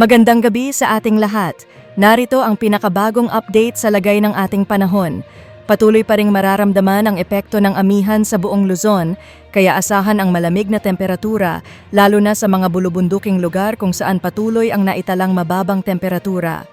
Magandang gabi sa ating lahat. Narito ang pinakabagong update sa lagay ng ating panahon. Patuloy pa ring mararamdaman ang epekto ng amihan sa buong Luzon, kaya asahan ang malamig na temperatura, lalo na sa mga bulubunduking lugar kung saan patuloy ang naitalang mababang temperatura.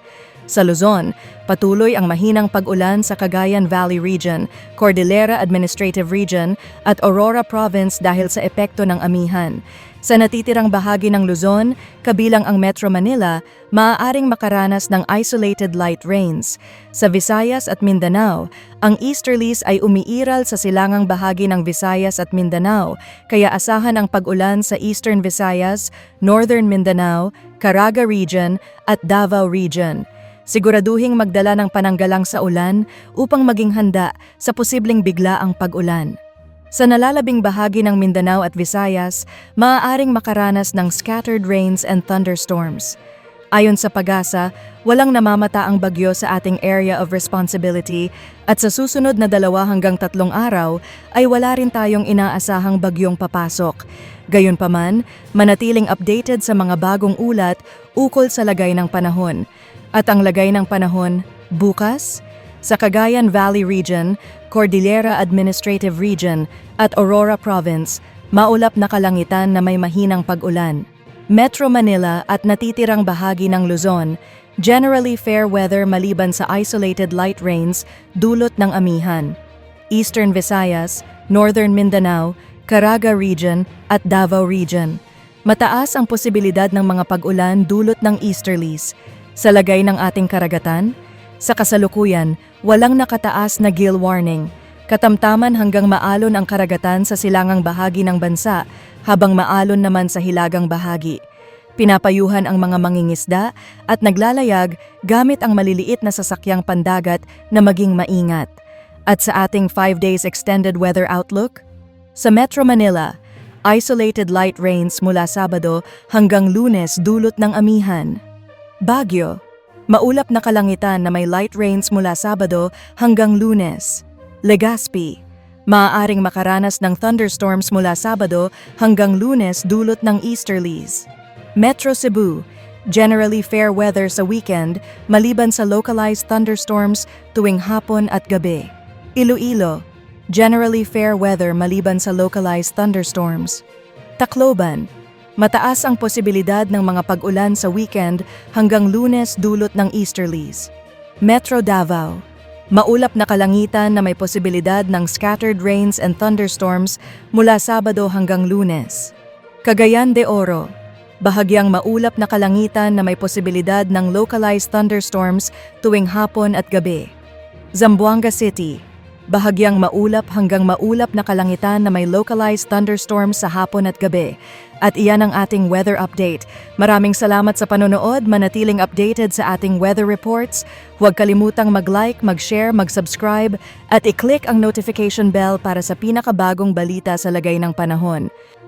Sa Luzon, patuloy ang mahinang pag-ulan sa Cagayan Valley Region, Cordillera Administrative Region at Aurora Province dahil sa epekto ng amihan. Sa natitirang bahagi ng Luzon, kabilang ang Metro Manila, maaaring makaranas ng isolated light rains. Sa Visayas at Mindanao, ang easterlies ay umiiral sa silangang bahagi ng Visayas at Mindanao, kaya asahan ang pag-ulan sa Eastern Visayas, Northern Mindanao, Caraga Region at Davao Region. Siguraduhing magdala ng pananggalang sa ulan upang maging handa sa posibleng bigla ang pag-ulan. Sa nalalabing bahagi ng Mindanao at Visayas, maaaring makaranas ng scattered rains and thunderstorms. Ayon sa pag-asa, walang namamata ang bagyo sa ating area of responsibility at sa susunod na dalawa hanggang tatlong araw ay wala rin tayong inaasahang bagyong papasok. Gayunpaman, manatiling updated sa mga bagong ulat ukol sa lagay ng panahon. At ang lagay ng panahon, bukas, sa Cagayan Valley Region, Cordillera Administrative Region at Aurora Province, maulap na kalangitan na may mahinang pag-ulan. Metro Manila at natitirang bahagi ng Luzon, generally fair weather maliban sa isolated light rains dulot ng amihan. Eastern Visayas, Northern Mindanao, Caraga Region at Davao Region. Mataas ang posibilidad ng mga pag-ulan dulot ng easterlies. Sa lagay ng ating karagatan, sa kasalukuyan, walang nakataas na gill warning. Katamtaman hanggang maalon ang karagatan sa silangang bahagi ng bansa, habang maalon naman sa hilagang bahagi. Pinapayuhan ang mga mangingisda at naglalayag gamit ang maliliit na sasakyang pandagat na maging maingat. At sa ating 5 days extended weather outlook, sa Metro Manila, isolated light rains mula Sabado hanggang Lunes dulot ng amihan. Baguio, maulap na kalangitan na may light rains mula Sabado hanggang Lunes. Legazpi, maaaring makaranas ng thunderstorms mula Sabado hanggang Lunes dulot ng easterlies. Metro Cebu, generally fair weather sa weekend maliban sa localized thunderstorms tuwing hapon at gabi. Iloilo, generally fair weather maliban sa localized thunderstorms. Tacloban, mataas ang posibilidad ng mga pag-ulan sa weekend hanggang lunes dulot ng easterlies. Metro Davao, maulap na kalangitan na may posibilidad ng scattered rains and thunderstorms mula Sabado hanggang lunes. Cagayan de Oro, bahagyang maulap na kalangitan na may posibilidad ng localized thunderstorms tuwing hapon at gabi. Zamboanga City, bahagyang maulap hanggang maulap na kalangitan na may localized thunderstorms sa hapon at gabi. At iyan ang ating weather update. Maraming salamat sa panonood, manatiling updated sa ating weather reports. Huwag kalimutang mag-like, mag-share, mag-subscribe at i-click ang notification bell para sa pinakabagong balita sa lagay ng panahon.